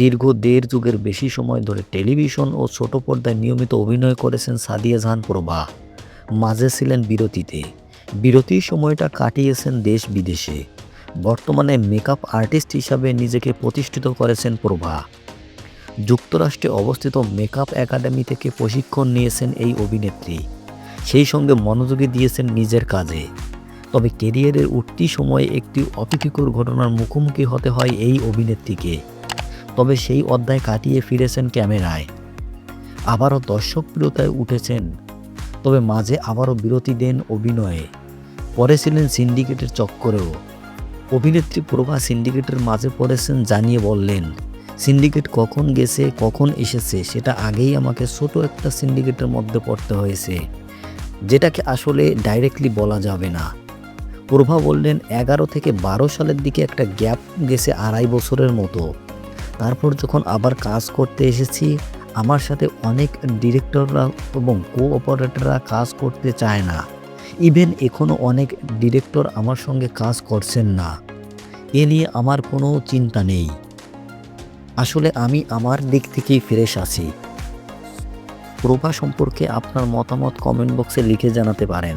দীর্ঘ দেড় যুগের বেশি সময় ধরে টেলিভিশন ও ছোট পর্দায় নিয়মিত অভিনয় করেছেন সাদিয়া জাহান প্রভা। মাঝে ছিলেন বিরতিতে। বিরতির সময়টা কাটিয়েছেন দেশ বিদেশে। বর্তমানে মেকআপ আর্টিস্ট হিসাবে নিজেকে প্রতিষ্ঠিত করেছেন প্রভা। যুক্তরাষ্ট্রে অবস্থিত মেকআপ একাডেমি থেকে প্রশিক্ষণ নিয়েছেন এই অভিনেত্রী। সেই সঙ্গে মনোযোগী দিয়েছেন নিজের কাজে। তবে কেরিয়ারের উঠতি সময়ে একটি অপ্রীতিকর ঘটনার মুখোমুখি হতে হয় এই অভিনেত্রীকে। তবে সেই অধ্যায় কাটিয়ে ফিরেছেন ক্যামেরায়। আবারও দর্শক প্রিয়তায় উঠেছেন, তবে মাঝে আবারও বিরতি দেন অভিনয়ে। পরে ছিলেন সিন্ডিকেটের চক্করেও। অভিনেত্রী প্রভা সিন্ডিকেটের মাঝে পড়েছেন জানিয়ে বললেন, সিন্ডিকেট কখন গেছে, কখন এসেছে, সেটা আগেই আমাকে ছোট একটা সিন্ডিকেটের মধ্যে পড়তে হয়েছে, যেটাকে আসলে ডাইরেক্টলি বলা যাবে না। প্রভা বললেন, এগারো থেকে বারো সালের দিকে একটা গ্যাপ গেছে আড়াই বছরের মতো। তারপর যখন আবার কাজ করতে এসেছি, আমার সাথে অনেক ডিরেক্টররা এবং কো অপারেটররা কাজ করতে চায় না। ইভেন এখনও অনেক ডিরেক্টর আমার সঙ্গে কাজ করছেন না। এ নিয়ে আমার কোনো চিন্তা নেই। আসলে আমি আমার দিক থেকেই ফ্রেশ আছি। প্রভা সম্পর্কে আপনার মতামত কমেন্ট বক্সে লিখে জানাতে পারেন।